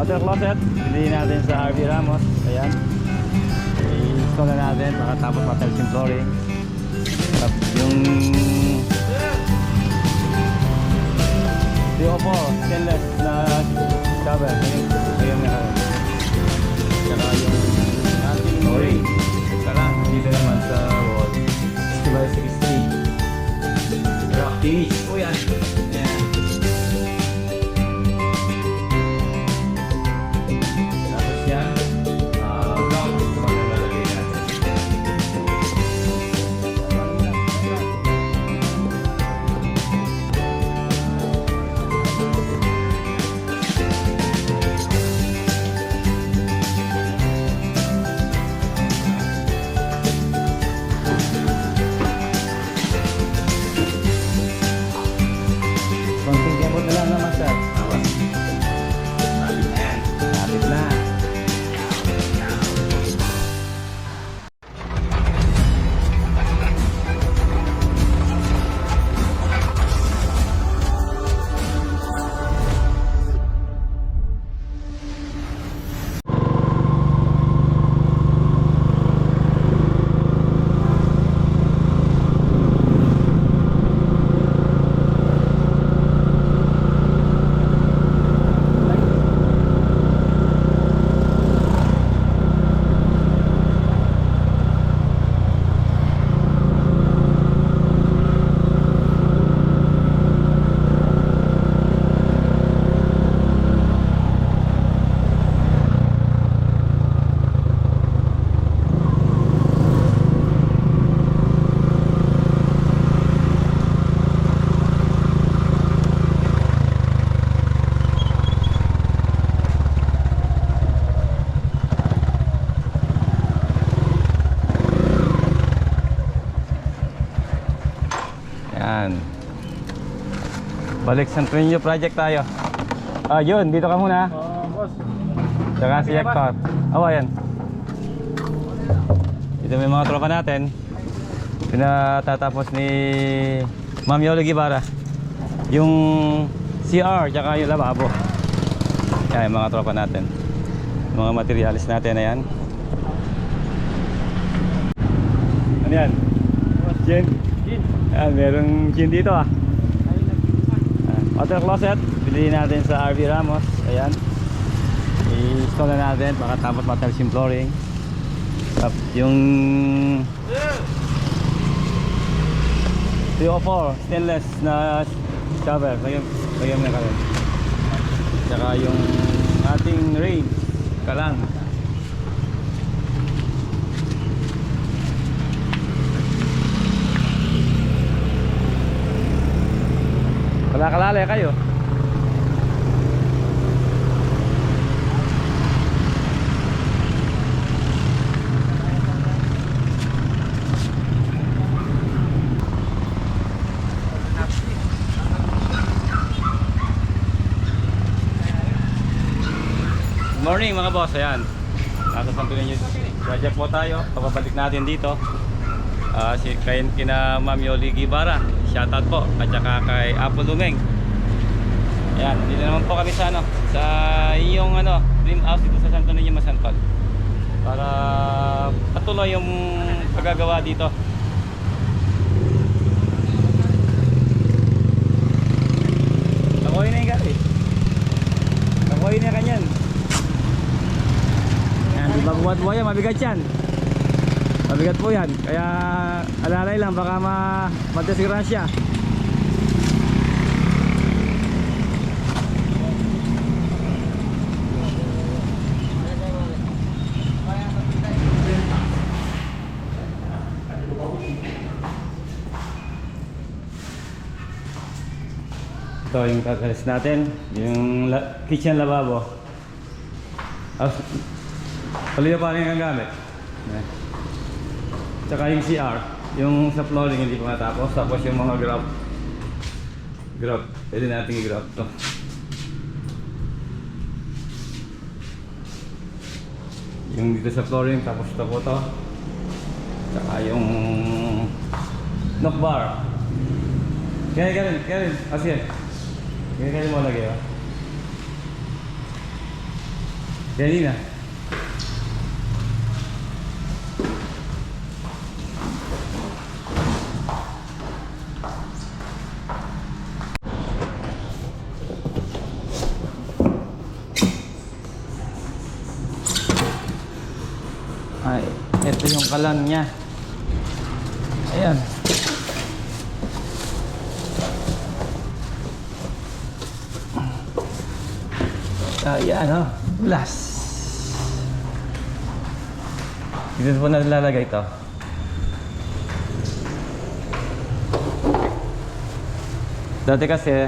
Water closet, bilhin natin sa RV Ramos. Ayan. I-install na natin, makatapos matels yung flooring. Tapos yung... Yung po, stainless na cover. Ayun na kami. Tsaka yung ating flooring. Saka dito naman sa wall. 60 by 60. Rock finish po yan. Balik San Trino project tayo. Ah, yun. Dito ka muna. Oh, boss. Saka si Hector. Oh, ayan. Dito may mga tropa natin. Pinatatapos ni Ma'am Yolo Guevara. Yung CR, tsaka yung lababo. Yan, yung mga tropa natin. Mga materialis natin, ayan. Ano yan? Gin? Gin. Ayan, merong gin dito ah. Water closet, bilhin natin sa RV Ramos. Ayan. I-install na natin, makatapos matels yung flooring. Tap, yung 304 stainless na cover. Lagyan, lagyan na kayo. Tsaka yung ating rain, kalang. Wala kalala kayo. Morning mga boss, ayan. Nasa Santo Niño project po tayo. Pababalik natin dito. Ah, si kay kina Ma'am Yoli Gibara. Shoutout po at saka kay Apo Lumeng. Ayan, dito naman po kami sa ano, sa iyong ano, dream house dito sa Santo Niño Masanpag. Para patuloy yung pagagawa dito. Nakuha na yung gari. Nakuha na kanyan. Yan, di ba yan, mabigat yan. Mabigat po yan. Kaya alalay lang baka ma magdisgrasya. Ito yung kakalis natin, yung la- kitchen lababo. Ah, Tuloy pa rin ang gamit. Ayan. Tsaka yung CR, yung sa flooring hindi pa matapos. Tapos yung mga grab. Grab. Pwede natin i-grab to. Yung dito sa flooring, tapos ito po to. Tsaka yung knock bar. Kaya Karen, Karen, kasi yan. Karen mo lagi oh. Kanina. Ay, ito yung kalan niya. Ayan. Ayan, oh. Blast. Dito po na lalagay ito. Dati kasi,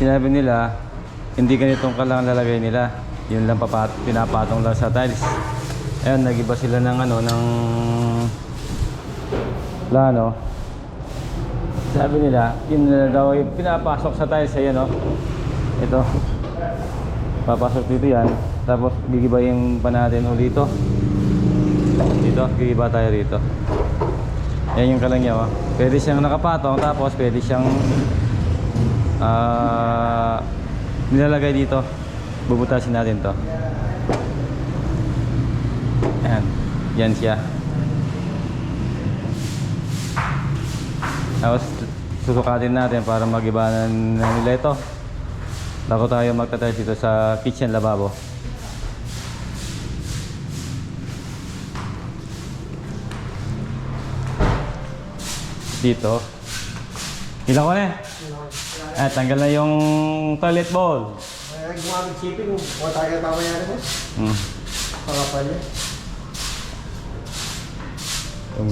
sinabi nila, hindi ganitong kalang lalagay nila. Yun lang papat pinapatong lang sa tiles. Ayun, nagiba sila ng ano, ng plano. Sabi nila, yun na daw yung pinapasok sa tiles. Ayan, oh. Ito. Papasok dito yan. Tapos gigibayin pa natin ulit ito. Dito, gigiba tayo rito. Yan yung kalang niya. Oh. Pwede siyang nakapatong tapos pwede siyang ah nilalagay dito. Bubutasin natin to. Yan. Siya. Tapos susukatin natin para magibanan na nila ito. Bago tayo magtatest dito sa kitchen lababo. Dito. Ilang ko na eh? Ah, tanggal na yung toilet bowl. Ay, gumamit shipping, o tayo mamaya na boss. Hmm. Pakapal niya. Um.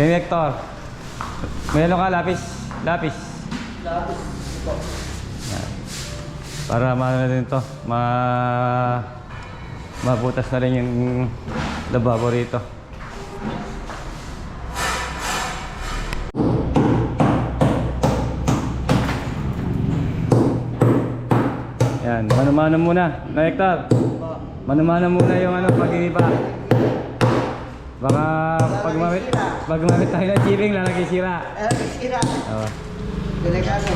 Hector. May ano ka, lapis? Lapis. Lapis. Yan. Para maano na din to, ma mabutas na rin yung lababo rito. Yan, mano-mano muna, na hektar. Mano-mano muna yung ano, pag-inipa. Baka pag gumamit, pag gumamit tayo ng chibing, lalagay sira. Eh, sira. Oo. Delikado.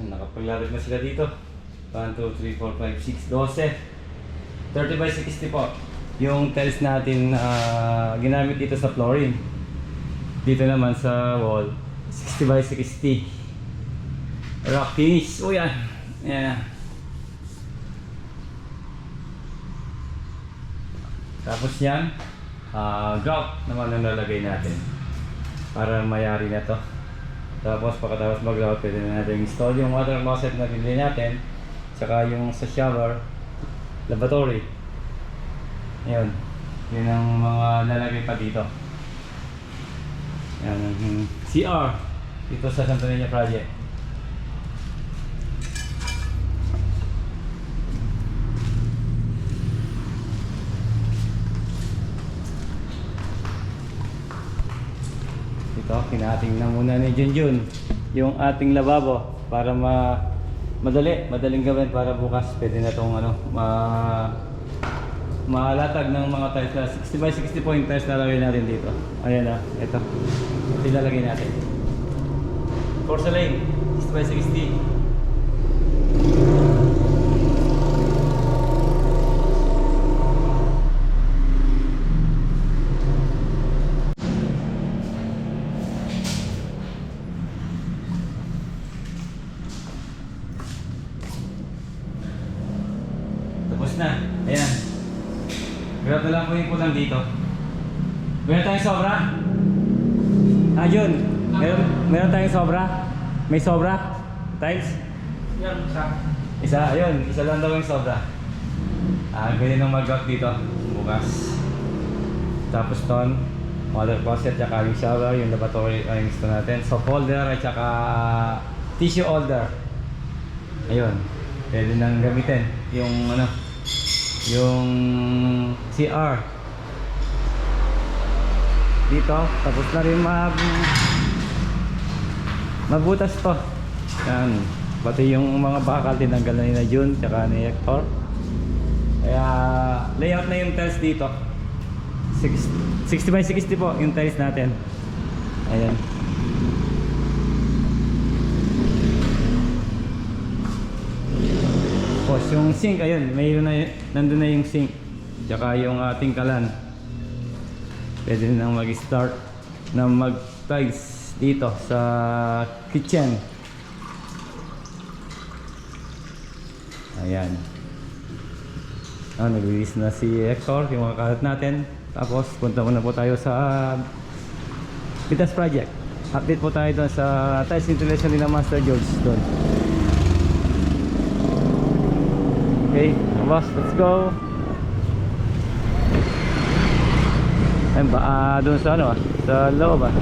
Ang nakapaglalagay na sila dito. 1, 2, 3, 4, 5, 6, 12. 30 by 60 po. Yung tiles natin ah, ginamit dito sa flooring. Dito naman sa wall, 60 by 60. Rock finish. O yan. Yan. Tapos yan, ah grout naman ang lalagay natin. Para mayari na to. Tapos pagkatapos mag-grout, pwede na natin install yung water faucet na binili natin. Tsaka yung sa shower, lavatory. Yun. Yun ang mga lalagay pa dito. Yan ang hmm, CR dito sa Santo Niño Project. Ito, kinating na muna ni Junjun yung ating lababo para ma madali, madaling gawin para bukas pwede na tong ano, ma malatag ng mga tiles na 60 by 60 point tiles na lagay natin dito. Ayan na, ito. Ito ilalagay natin. Porcelain, 60 by 60. Tapos na. Ayan. Grab na lang po yung kulang dito. Meron tayong sobra? Ah, yun. Meron, meron tayong sobra? May sobra? Tiles? Yan, sa. Isa, ayun. Isa lang daw yung sobra. Ah, pwede nang mag-out dito. Bukas. Tapos ton, water faucet, tsaka yung shower, yung lavatory, ay yung gusto natin. Soap holder, at tsaka tissue holder. Ayun. Pwede nang gamitin. Yung ano, yung CR. Dito, tapos na rin mag mabutas to. Yan. Pati yung mga bakal tinanggal na ni na June tsaka ni Hector. Kaya layout na yung tiles dito. Six- 60 by 60 po yung tiles natin. Ayan. Tapos yung sink, ayun, mayroon na, nandun na yung sink. Tsaka yung ating kalan. Pwede nang mag-start na mag-tiles dito sa kitchen. Ayan. Ah, nag-release na si Hector, yung mga kalat natin. Tapos punta muna po tayo sa Pitas Project. Update po tayo doon sa tiles installation nila Master George doon. Okay, boss, let's go. Ayun ba, ah, doon sa ano ah, sa loob ah.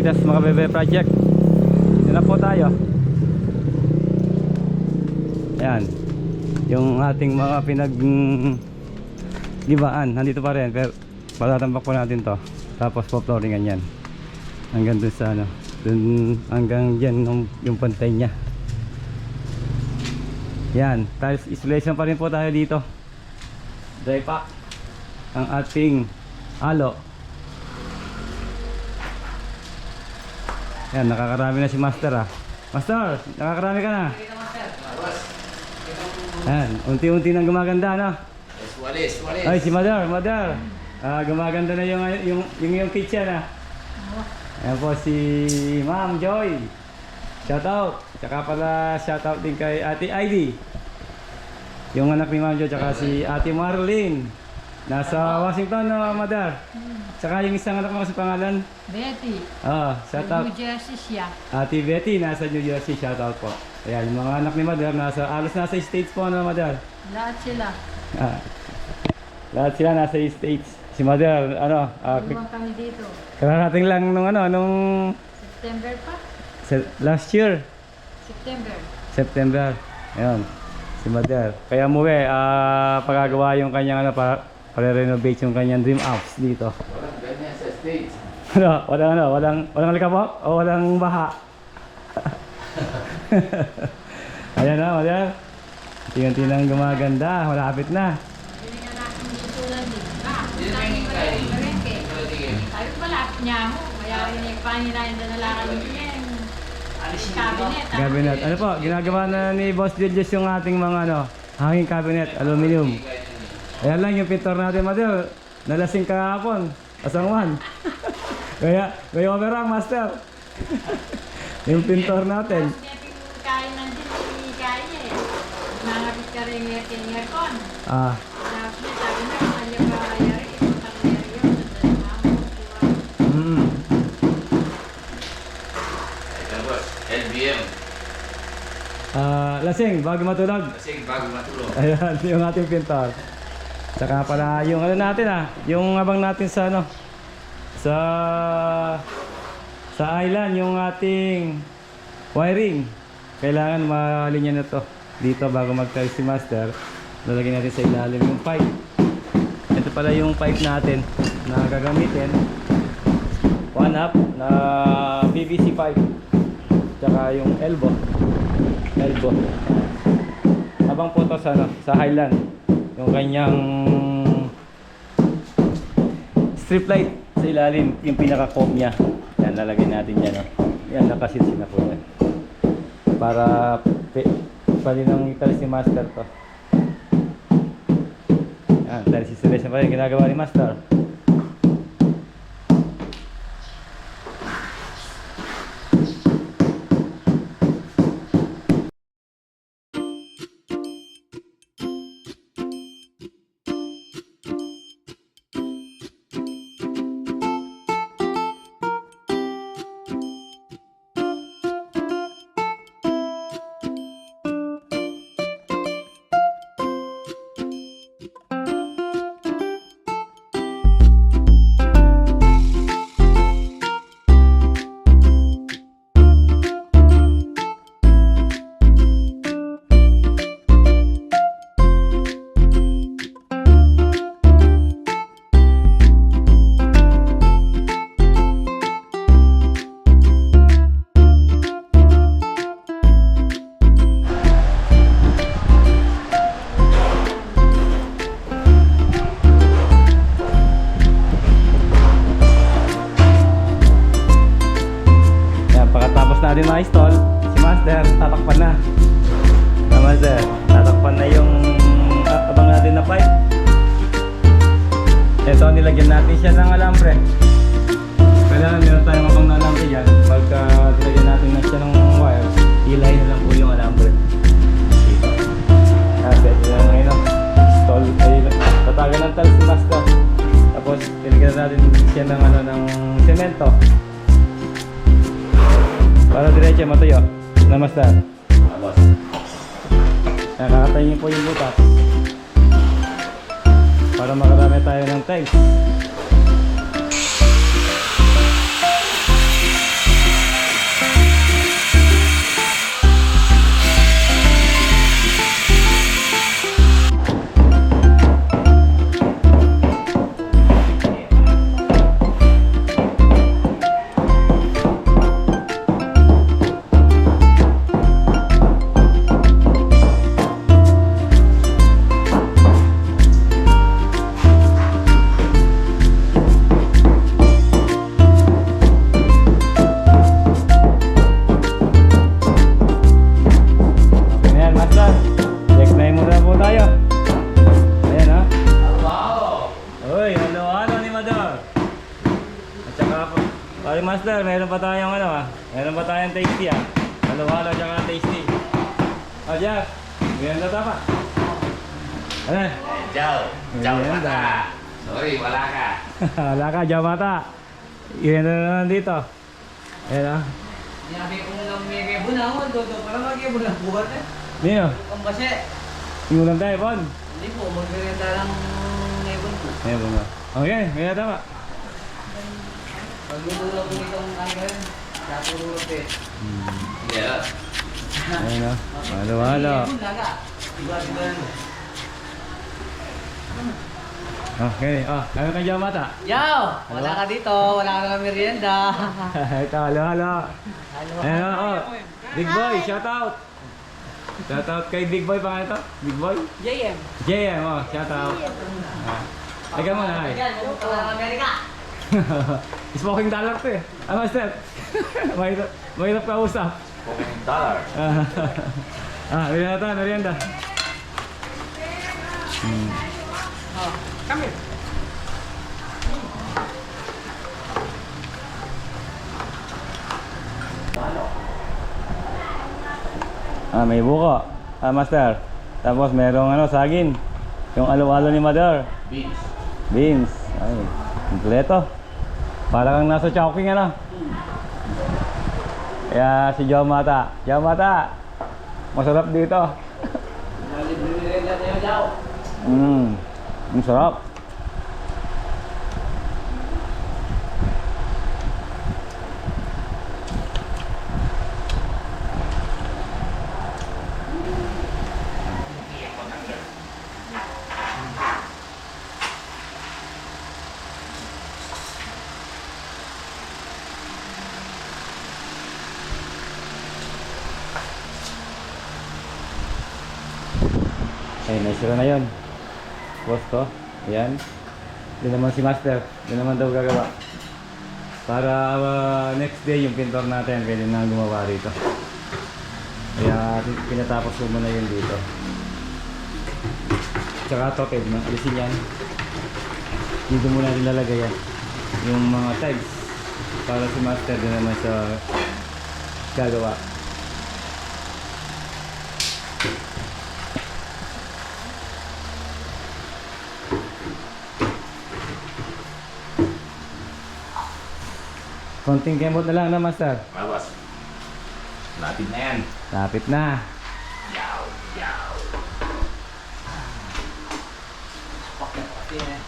Pitas mga bebe project. Yan na po tayo. Ayan. Yung ating mga pinag gibaan, nandito pa rin. Pero patatambak po natin to. Tapos po flooringan yan. Hanggang dun sa ano. Dun hanggang dyan yung, yung pantay niya. Yan. Tiles installation pa rin po tayo dito. Dry pack. Ang ating alo. Yan, nakakarami na si Master ah. Master, nakakarami ka na. Yan, unti-unti nang gumaganda no. Yes, walis, walis. Ay, si Mother, Mother. Ah, gumaganda na yung yung yung, yung kitchen ah. Ayan po si Ma'am Joy. Shout out. Tsaka pala shout out din kay Ate Ivy. Yung anak ni Ma'am Joy tsaka si Ate Marlene. Nasa Washington no, Mother. Tsaka yung isang anak mo kasi pangalan. Betty, Ah, shout out. New Jersey siya. Ate Betty, nasa New Jersey, shoutout po. Ayan, yung mga anak ni Mother, nasa, alos nasa States po na Mother. Lahat sila. Ah, lahat sila nasa States. Si Mother, ano, ah, Iwan kami dito. kararating lang nung ano, nung September pa? se- last year, September. September. Ayun, si Mother. Kaya umuwi, ah, pagagawa yung kanyang ano, para, para renovate yung kanyang dream house dito. Ganyan sa States. Ano, walang ano, walang, walang likabok o walang baha. Ayan na. Tingnan nang gumaganda, malapit na. Cabinet. Ano po, ginagawa na ni Boss Julius yung ating mga ano, hanging cabinet, aluminium. Ayan lang yung pintor natin, Mother. Nalasing kahapon. Asangwan. Kaya, may overang, Master. yung pintor natin. Kain nandun, hindi kain niya eh. Nangapit ka rin yung aircon. Ah, mm. LBM. Ah, lasing, bago matulog. Kasi bago matulog. Ayan, yung ating pintor. Saka pala yung ano natin ah, yung abang natin sa ano, sa sa island, yung ating wiring. Kailangan malinya na to dito bago mag-tiles si master. Lalagyan natin sa ilalim yung pipe. Ito pala yung pipe natin na gagamitin. One up na PVC pipe. Tsaka yung elbow. Elbow. Habang po to sa, ano, sa Highland, yung kanyang strip light sa ilalim, yung pinaka-comb niya. Yan, lalagay natin yan. No? Yan, nakasilsi na po yan. Para pe, pwede nang italis ni Master to. Yan, dahil si Celeste pa rin ginagawa ni Master. Master. Ah, boss. Nakakatayin po yung butas. Para makarami tayo ng tiles. Halo halo at saka tasty. Jack. Meron na tapa. Ano? Ciao! Ciao, Ayan, mata! Sorry, wala ka. Wala ka, Jamata. Iyan na naman dito. Ayan ah. Sinabi ko lang may kebo na ako, dodo. Parang may kebo na buhat eh. Nino, Ang kasi, yung ulam tayo, Bon. hindi po, magkakita lang nebon po. Okay, may na tama. Pagluto lang po nitong ano eh. Yeah. Ayan ah. Halo halo. Okay, ah, ano kang Jamata? Yaw! Wala ka dito, wala ka na merienda. Ito, halo halo. Halo. Ayan oh. Big Boy, shout out. Shout out kay Big Boy pa ito? Big Boy? JM. JM, oh, shout out. Ah. Ikaw muna, ay. Yan, pumunta ka ng Amerika. Smoking dollar to eh. Ah, master. mahirap, mahirap ka usap. Fucking dollar. Ah, ah, merienda tayo, merienda. Hmm. Oh, come here. Ah, may buko. Ah, master. Tapos merong ano, saging. Yung alo-alo ni Mother. Beans. Beans. Ay, kompleto. Para kang nasa Chowking ano. Kaya si Joe Mata. Joe Mata, masarap dito. Mm, ang sarap. Ay, naisira na yun. Boss ko. Ayan. Yun naman si Master. Yun naman daw gagawa. Para uh, next day yung pintor natin, pwede na gumawa rito. Kaya pinatapos ko muna yun dito. Tsaka ito, pwede na. Alisin yan. Dito muna nilalagay yan. Yung mga tags. Para si Master din naman sa gagawa. Konting kemot na lang na, Master. Ah, boss. Lapit na yan. Lapit na. Pati na.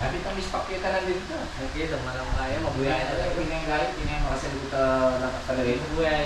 Lapit ang mispakita na dito. Okay, lang malang kaya, mabuhay na na lang. lang. Pinang galit. Pinang makasaluta na talaga. Mabuhay.